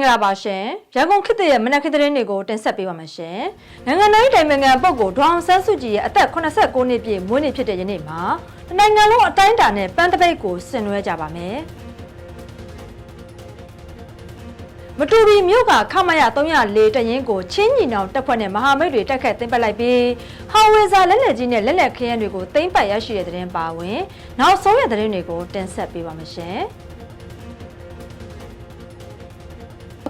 င်္ဂလာပါရှင်ရန်ကုန်ခေတ်သစ်ရဲ့မနက်ခင်းသတင်းတွေကိုတင်ဆက်ပေးပါမယ်ရှင်နိုင်ငံတော်တိုင်ပင်ခံပုဂ္ဂိုလ်ဒေါအောင်ဆန်းစုကြည်ရဲ့အသက်89နှစ်ပြည့်မွေးနေ့ဖြစ်တဲ့ယနေ့မှာတနိုင်ငံလုံးအတိုင်းအတာနဲ့ပန်းတပိတ်ကိုဆင်နွှဲကြပါမယ်မတူပီမြို့ကခမရ304တရင်ကိုချင်းညီနောင်တပ်ဖွဲ့နဲ့မဟာမိတ်တွေတက်ခတ်သိမ်းပတ်လိုက်ပြီးဟောင်ဝေဇာလက်လက်ကြီးနဲ့လက်လက်ခရမ်းတွေကိုသိမ်းပတ်ရရှိတဲ့သတင်းပါဝင် နောက်ဆုံးရသတင်းတွေကိုတင်ဆက်ပေးပါမယ်ရှင်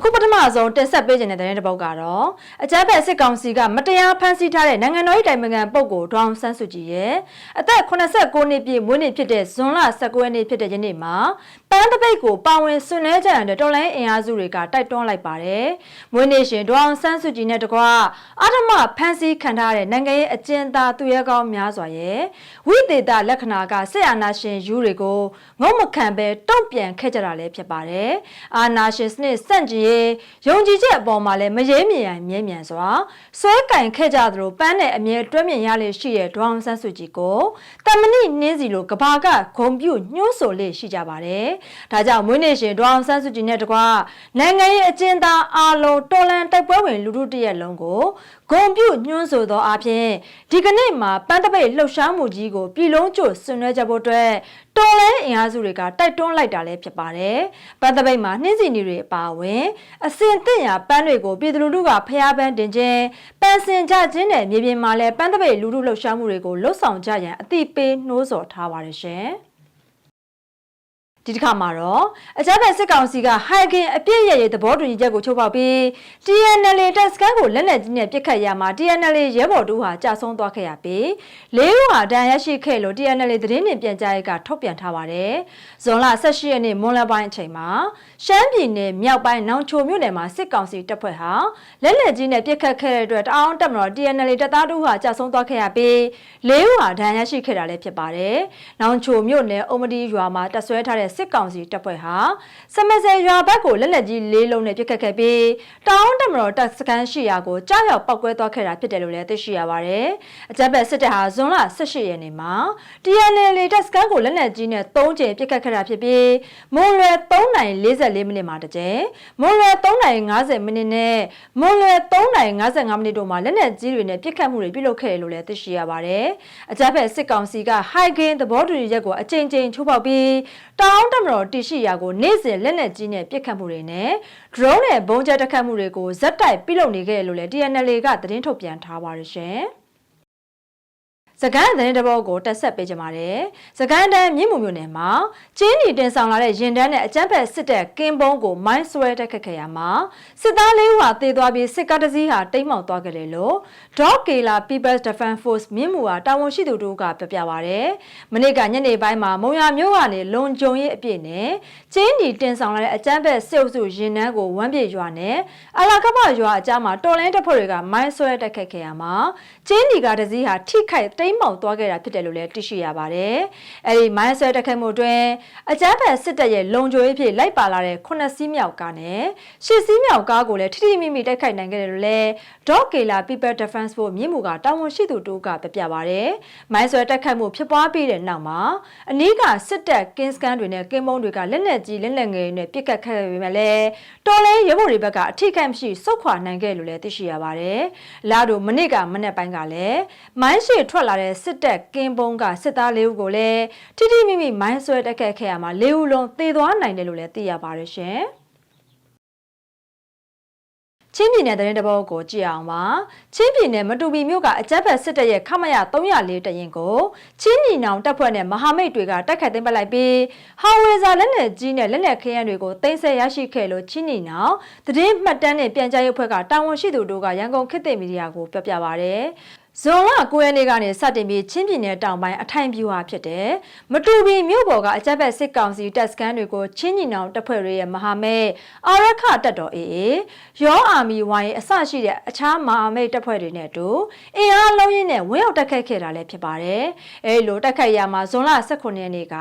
အခုပထမဆုံးတင်ဆက်ပေးခြင်းတဲ့သတင်းတစ်ပုဒ်ကတော့အကြမ်းဖက်စစ်ကောင်စီကမတရားဖမ်းဆီးထားတဲ့နိုင်ငံတော်၏တိုင်ပင်ခံပုဂ္ဂိုလ်ဒေါအောင်ဆန်းစုကြည်ရဲ့အသက်89နှစ်ပြည့်မွေးနေ့ဖြစ်တဲ့ဇွန်လ19ရက်နေ့ဖြစ်တဲ့ယနေ့မှာပန်းတပိတ်ကိုပါဝင်ဆွနေကြတဲ့တော်လိုင်းအင်အားစုတွေကတိုက်တွန်းလိုက်ပါတယ်။မွေးနေ့ရှင်ဒေါအောင်ဆန်းစုကြည်နဲ့တကွအာဓမဖမ်းဆီးခံထားတဲ့နိုင်ငံရေးအကျဉ်းသားသူရဲကောင်းများစွာရဲ့ဝိသေသလက္ခဏာကစစ်အာဏာရှင်ယူတွေကိုငုံမခံပဲတုံ့ပြန်ခဲ့ကြတာလည်းဖြစ်ပါတယ်။အာဏာရှင်စနစ်စန့်ကျင်ရေးယုံကြည်ချက်အပေါ်မှာလည်းမရေမြင်ရင်မြဲမြံစွာဆွဲကင်ခဲ့ကြသလိုပန်းနဲ့အမြဲတွဲမြင်ရလေရှိတဲ့ဒေါအောင်ဆန်းစုကြည်ကိုတမဏိနှင်းစီလိုကဘာကဂုံပြုတ်ညှိုးဆိုလေရှိကြပါတယ်။ဒါကြောင့်မွေးနေ့ရှင်ဒေါအောင်ဆန်းစုကြည်နဲ့တကွနိုင်ငံရေးအကျဉ်းသားအားလုံးတော်လန်တိုက်ပွဲဝင်လူထုတရက်လုံးကိုဂုံပြုတ်ညှိုးဆိုသောအပြင်ဒီကနေ့မှာပန်းတပိတ်လှုပ်ရှားမှုကြီးကိုပြည်လုံးကျွတ်ဆွနွှဲကြဖို့အတွက်တော်လန်အင်အားစုတွေကတိုက်တွန်းလိုက်တာလည်းဖြစ်ပါတယ်။ပန်းတပိတ်မှာနှင်းစီနေတွေအပါအဝင်အစင်သင့်ရာပန်းတွေကိုပြည်သူလူထုကဖျားပန်းတင်ခြင်းပန်းစင်ကြခြင်းနဲ့မြေပြင်မှာလည်းပန်းတပိတ်လူထုလှုပ်ရှားမှုတွေကိုလှုပ်ဆောင်ကြရန်အသိပေးနှိုးဆော်ထားပါတယ်ရှင်။ ဒီတစ်ခါမှာတော့အကြမ်းဖက်စစ်ကောင်စီကဟိုက်ကင်အပြည့်ရရဲ့သဘောတူညီချက်ကိုချုပ်ပေါက်ပြီး TNL တပ်စခန်းကိုလက်နက်ကြီးနဲ့ပစ်ခတ်ရမှာ TNL ရဲဘော်တို့ဟာကြာဆုံးသွားခဲ့ရပြီးလေးဦးဟာဒဏ်ရာရှိခဲ့လို့ TNL သတင်းနှင့်ပြန်ကြားရေးကထုတ်ပြန်ထားပါတယ်။ဇွန်လ18ရက်နေ့မွန်းလပိုင်းအချိန်မှာရှမ်းပြည်နယ်မြောက်ပိုင်းနောင်ချိုမြို့နယ်မှာစစ်ကောင်စီတပ်ဖွဲ့ဟာလက်နက်ကြီးနဲ့ပစ်ခတ်ခဲ့တဲ့အတွက်တအောင်းတပ်မတော် TNL တပ်သားတို့ဟာကြာဆုံးသွားခဲ့ရပြီးလေးဦးဟာဒဏ်ရာရှိခဲ့တာလည်းဖြစ်ပါတယ်။နောင်ချိုမြို့နယ်အုံမဒီရွာမှာတပ်ဆွဲထားတဲ့စစ်ကောင်စီတပ်ဖွဲ့ဟာစမစဲရွာဘက်ကိုလက်လက်ကြီးလေးလုံးနဲ့ပစ်ခတ်ခဲ့ပြီးတောင်းတမတော်တပ်စခန်းရှိရာကိုကြားရောက်ပောက်ကွဲသွားခဲ့တာဖြစ်တယ်လို့လည်းသိရှိရပါတယ်။အကြမ်းဖက်စစ်တပ်ဟာဇွန်လ18ရက်နေ့မှာ TNL တပ်စခန်းကိုလက်လက်ကြီးနဲ့3ကြိမ်ပစ်ခတ်ခဲ့တာဖြစ်ပြီးမွန်လွယ်3:44မိနစ်မှာတစ်ကြိမ်မွန်လွယ်3:50မိနစ်နဲ့မွန်လွယ်3:55မိနစ်တို့မှာလက်နက်ကြီးတွေနဲ့ပစ်ခတ်မှုတွေပြုလုပ်ခဲ့တယ်လို့လည်းသိရှိရပါတယ်။အကြမ်းဖက်စစ်ကောင်စီကဟိုက်ကင်သဘောတူညီချက်ကိုအကြိမ်ကြိမ်ချိုးဖောက်ပြီးတောင်းတမတော်တရှိရာကိုနေ့စဉ်လက်နက်ကြီးနဲ့ပစ်ခတ်မှုတွေနဲ့ drone နဲ့ဘုံကျဲတက်ခတ်မှုတွေကိုဇက်တိုက်ပြုလုပ်နေခဲ့တယ်လို့လည်း TNL ကသတင်းထုတ်ပြန်ထားပါတယ်ရှင်။ စကိုင်းသတင်းတဘောကိုတက်ဆက်ပေးကြပါတယ်။စကိုင်းတန်းမြင့်မှုမြို့နယ်မှာကျင်းနီတင်ဆောင်လာတဲ့ရင်တန်းနဲ့အကြမ်းဖက်စစ်တပ်ကင်းပုံးကိုမိုင်းဆွဲတက်ခတ်ခဲ့ရမှာစစ်သားလေးဦးဟာတေသွားပြီးစစ်ကားတစ်စီးဟာတိမ်းမှောက်သွားကြတယ်လို့ Dog Kela People's Defense Force မြင့်မှုဟာတာဝန်ရှိသူတို့ကပြောပြပါဗျ။မနေ့ကညနေပိုင်းမှာမုံရမြို့ကနေလုံကြုံရေးအပြည့်နဲ့ကျင်းနီတင်ဆောင်လာတဲ့အကြမ်းဖက်စစ်အုပ်စုရင်တန်းကိုဝမ်းပြေရွာနဲ့အလာကပရွာအကြားမှာတော်လင်းတပ်ဖွဲ့တွေကမိုင်းဆွဲတက်ခတ်ခဲ့ရမှာကျင်းနီကတစ်စီးဟာထိခိုက်တိမ်းမှောက်သွားခဲ့တာဖြစ်တယ်လို့လည်းသိရှိရပါတယ်။အဲဒီမိုင်းဆွဲတက်ခတ်မှုအတွင်းအကြမ်းဖက်စစ်တပ်ရဲ့လုံခြုံရေးဖြစ်လိုက်ပါလာတဲ့9စီးမြောက်ကားနဲ့10စီးမြောက်ကားကိုလည်းထိထိမိမိတိုက်ခိုက်နိုင်ခဲ့တယ်လို့လည်း Dog Kela People Defense Force မြင့်မှုကတာဝန်ရှိသူတို့ကပြပြပါတယ်။မိုင်းဆွဲတက်ခတ်မှုဖြစ်ပွားပြီးတဲ့နောက်မှာအနီးကစစ်တပ်ကင်းစကန်တွေနဲ့ကင်းမုံတွေကလက်နက်ကြီးလက်နက်ငယ်တွေနဲ့ပစ်ကတ်ခဲ့ပေမဲ့လည်းတော်လဲရဲဘော်တွေဘက်ကအထိခိုက်မရှိစုတ်ခွာနိုင်ခဲ့လို့လည်းသိရှိရပါတယ်။လာတို့မနစ်ကမနက်ပိုင်းကလည်းမိုင်းရှိထွက်လာတဲ့စစ်တပ်ကင်းပုံးကစစ်သားလေးဦးကိုလည်းထိထိမိမိမိုင်းဆွဲတက်ခဲ့ခဲ့ရမှာလေးဦးလုံးသေသွားနိုင်တယ်လို့လည်းသိရပါတယ်ရှင်။ချင်းပြည်နယ်သတင်းတပုတ်ကိုကြည့်အောင်ပါချင်းပြည်နယ်မတူပီမြို့ကအကြက်ဖက်စစ်တပ်ရဲ့ခမရ304တရင်ကိုချင်းညီနောင်တပ်ဖွဲ့နဲ့မဟာမိတ်တွေကတိုက်ခိုက်သိမ်းပိုက်လိုက်ပြီးဟောင်ဝေဇာလက်နက်ကြီးနဲ့လက်နက်ခရမ်းတွေကိုသိမ်းဆည်းရရှိခဲ့လို့ချင်းညီနောင်သတင်းမှတ်တမ်းနဲ့ပြန်ကြားရေးအဖွဲ့ကတာဝန်ရှိသူတို့ကရန်ကုန်ခေတ်သစ်မီဒီယာကိုပြောပြပါရယ် ဇွန်လ9ရက်နေ့ကနေစတင်ပြီးချင်းပြည်နယ်တောင်ပိုင်းအထိုင်ပြူဟာဖြစ်တဲ့မတူပီမြို့ပေါ်ကအကြက်ဘက်စစ်ကောင်စီတပ်စခန်းတွေကိုချင်းညီနောင်တပ်ဖွဲ့တွေရဲ့မဟာမိတ်အာရခတပ်တော်အေအေရောအာမီဝိုင်းအစရှိတဲ့အခြားမဟာမိတ်တပ်ဖွဲ့တွေနဲ့အတူအင်အားလုံးရင်းနဲ့ဝင်းရောက်တက်ခတ်ခဲ့တာလည်းဖြစ်ပါတယ်။အဲလိုတက်ခတ်ရမှာဇွန်လ18ရက်နေ့က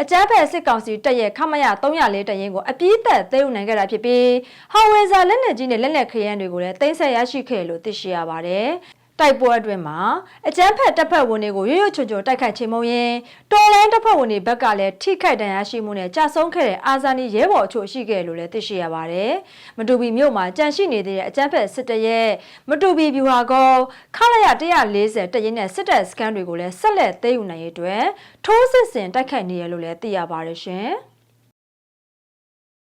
အကြက်ဘက်စစ်ကောင်စီတပ်ရဲ့ခမရ304တရင်ကိုအပြည့်သက်သိမ်းနိုင်ခဲ့တာဖြစ်ပြီးဟောင်ဝေဇာလက်နက်ကြီးနဲ့လက်နက်ခရမ်းတွေကိုလည်းသိမ်းဆက်ရရှိခဲ့လို့သိရှိရပါတယ်။ တိုက်ပွဲအတွင်းမှာအကြမ်းဖက်တပ်ဖက်ဝင်တွေကိုရွရွချွချွတိုက်ခိုက်ချိန်မုံရင်တော်လန်တပ်ဖက်ဝင်တွေဘက်ကလည်းထိခိုက်ဒဏ်ရာရှိမှုနဲ့ကြာဆုံးခဲ့တဲ့အာဇာနည်ရဲဘော်အချို့ရှိခဲ့လို့လည်းသိရှိရပါတယ်။မတူပီမြို့မှာကြန့်ရှိနေတဲ့အကြမ်းဖက်စစ်တပ်ရဲ့မတူပီဗျူဟာကောခလာရ140တရင်နဲ့စစ်တပ်စခန်းတွေကိုလည်းဆက်လက်သိမ်းယူနိုင်ရေးအတွက်ထိုးစစ်ဆင်တိုက်ခိုက်နေရလို့လည်းသိရပါတယ်ရှင်။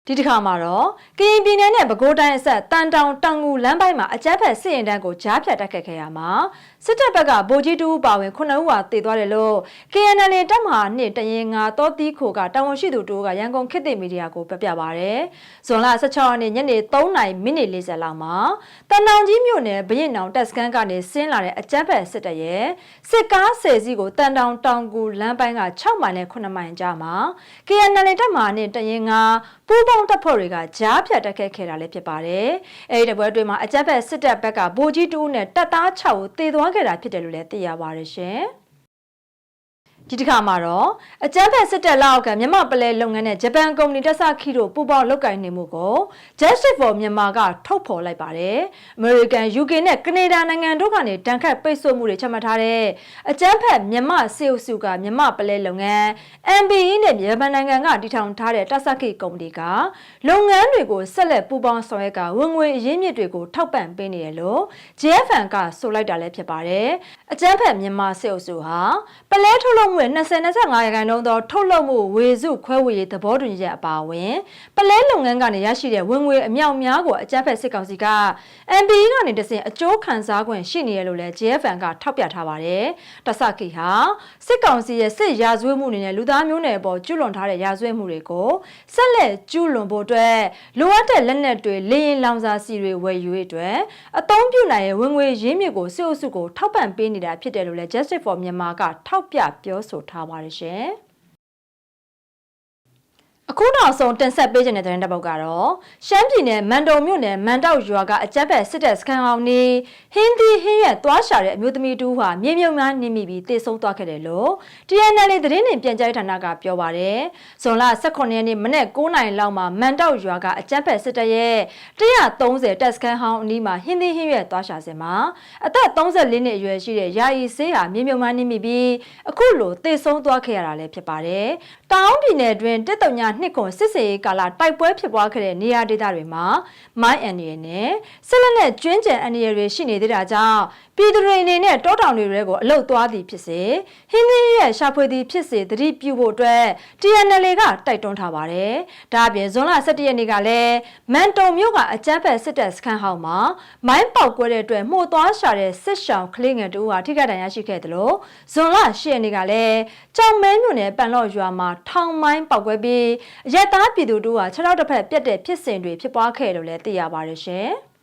ဒီတစ်ခါမှာတော့ကရင်ပြည်နယ်နဲ့ပဲခူးတိုင်းအဆက်တန်တောင်တောင်ငူလမ်းပိုင်းမှာအကြမ်းဖက်စစ်ရင်တန်းကိုကြားဖြတ်တိုက်ခတ်ခဲ့ရမှာ စစ်တပ်ဘက်ကဗိုလ်ကြီးတူပါဝင်9ဦးဟာတည်သွားတယ်လို့ KNL တပ်မဟာနှစ်တရင်ငါတောတီးခိုကတာဝန်ရှိသူတို့ကရန်ကုန်ခေတ်သစ်မီဒီယာကိုပြပြပါရယ်ဇွန်လ16ရက်နေ့ညနေ3နာရီမိနစ်40လောက်မှာတန်တောင်ကြီးမြို့နယ်ဘရင်နောင်တပ်စခန်းကနေဆင်းလာတဲ့အကြမ်းဖက်စစ်တပ်ရဲ့စစ်ကားဆယ်စီးကိုတန်တောင်တောင်ကူလမ်းပိုင်းက6မိုင်နဲ့9မိုင်ကြားမှာ KNL တပ်မဟာနှစ်တရင်ငါပူးပေါင်းတပ်ဖွဲ့တွေကကြားဖြတ်တက်ခဲ့ခဲ့တာလည်းဖြစ်ပါတယ်။အဲဒီတပွဲအတွင်းမှာအကြမ်းဖက်စစ်တပ်ဘက်ကဗိုလ်ကြီးတူးနဲ့တပ်သား6ဦးတေသွားခဲ့တာဖြစ်တယ်လို့လည်းသိရပါတယ်ရှင်။ ဒီတစ်ခါမှာတော့အကြမ်းဖက်စစ်တပ်လက်အောက်ကမြန်မာပလဲလုပ်ငန်းနဲ့ဂျပန်ကုမ္ပဏီတက်ဆခီတို့ပူးပေါင်းလုပ်ကိုင်နေမှုကို Justice for Myanmar ကထုတ်ဖော်လိုက်ပါတယ်။ American, UK နဲ့ကနေဒါနိုင်ငံတို့ကနေတန်ခတ်ပိတ်ဆို့မှုတွေချမှတ်ထားတဲ့အကြမ်းဖက်မြန်မာစေအုပ်စုကမြန်မာပလဲလုပ်ငန်း MBE နဲ့ဂျပန်နိုင်ငံကတည်ထောင်ထားတဲ့တက်ဆခီကုမ္ပဏီကလုပ်ငန်းတွေကိုဆက်လက်ပူးပေါင်းဆောင်ရွက်ကဝင်ငွေအရင်းမြစ်တွေကိုထောက်ပံ့ပေးနေတယ်လို့ JFN ကဆိုလိုက်တာလည်းဖြစ်ပါတယ်။အကြမ်းဖက်မြန်မာစေအုပ်စုဟာပလဲထုတ်လုပ်မှုရဲ့20-25ရာခိုင်နှုန်းသောထုတ်လုပ်မှုဝေစုခွဲဝေရေးသဘောတူညီချက်အပါအဝင်ပလဲလုပ်ငန်းကနေရရှိတဲ့ဝင်ငွေအမြောက်များကိုအကြမ်းဖက်စစ်ကောင်စီက MPE ကနေတစဉ်အကျိုးခံစား권ရှိနေရလို့လည်း JFN ကထောက်ပြထားပါတယ်။တဆကီဟာစစ်ကောင်စီရဲ့စစ်ရာဇဝတ်မှုတွေနဲ့လူသားမျိုးနွယ်ပေါ်ကျူးလွန်ထားတဲ့ရာဇဝတ်မှုတွေကိုဆက်လက်ကျူးလွန်ဖို့အတွက်လိုအပ်တဲ့လက်နက်တွေလေရင်လောင်စာစီတွေဝယ်ယူရေးအတွက်အသုံးပြုနိုင်ရဲ့ဝင်ငွေရင်းမြစ်ကိုစစ်အုပ်စုကိုထောက်ပံ့ပေးနေတာဖြစ်တယ်လို့လည်း Justice for Myanmar ကထောက်ပြပြောဆိုထားပါတယ်ရှင်။ အခုနောက်ဆုံးတင်ဆက်ပေးခြင်းတဲ့သတင်းတစ်ပုဒ်ကတော့ရှမ်းပြည်နယ်မန်တုံမြို့နယ်မန်တောက်ရွာကအကြက်ဘက်စစ်တပ်စခန်းအောင်နေဟင်းသီးဟင်းရွက်သွားရှာတဲ့အမျိုးသမီးတူဟာမြေမြုံများနေမိပြီးတေဆုံးသွားခဲ့တယ်လို့ TNL သတင်းနဲ့ပြန်ကြားဌာနကပြောပါတယ်။ဇွန်လ18ရက်နေ့မနေ့9:00နာရီလောက်မှာမန်တောက်ရွာကအကြက်ဘက်စစ်တပ်ရဲ့130တပ်စခန်းဟောင်းအနီးမှာဟင်းသီးဟင်းရွက်သွားရှာစဉ်မှာအသက်34နှစ်အရွယ်ရှိတဲ့ယာယီဆေးဟာမြေမြုံများနေမိပြီးအခုလိုတေဆုံးသွားခဲ့ရတာလည်းဖြစ်ပါတယ်။တောင်ပြည်နယ်တွင်တက်တုံညာနှစ်ခွန်စစ်စေးကာလတိုက်ပွဲဖြစ်ပွားခဲ့တဲ့နေရာဒေသတွေမှာမိုင်းအန်ရီနဲ့ဆက်လက်နဲ့ကျွင်းကျန်အန်ရီတွေရှိနေသေးတာကြောင့်ပြည်သူတွေအနေနဲ့တောတောင်တွေရဲကိုအလုတ်သွားသည်ဖြစ်စေဟင်းသင်းရဲ့ရှာဖွေသည်ဖြစ်စေတတိပြုဖို့အတွက် TNL ကတိုက်တွန်းထားပါတယ်။ဒါအပြင်ဇွန်လ17ရက်နေ့ကလည်းမန်တုံမြို့ကအကြမ်းဖက်စစ်တပ်စခန်းဟောင်းမှာမိုင်းပေါက်ကွဲတဲ့အတွက်မှုသွားရှာတဲ့စစ်ရှောင်းကလေးငယ်တို့ဟာထိခိုက်ဒဏ်ရာရှိခဲ့တယ်လို့ဇွန်လ10ရက်နေ့ကလည်းကြောင်မဲမြို့နယ်ပန်လော့ရွာမှာထောင်မိုင်းပေါက်ကွဲပြီးရက်သားပြည်သူတို့ဟာခြေထောက်တစ်ဖက်ပြတ်တဲ့ဖြစ်စဉ်တွေဖြစ်ပွားခဲ့တယ်လို့လည်းသိရပါတယ်ရှင်။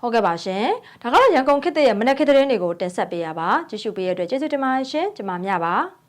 ဟုတ်ကဲ့ပါရှင်။ဒါကတော့ရန်ကုန်ခေတ်ရဲ့မနက်ခေတ်သတင်းတွေကိုတင်ဆက်ပေးရပါ။ကြည့်ရှုပေးရတဲ့အတွက်ကျေးဇူးတင်ပါတယ်ရှင်။ကျွန်မမြပါ။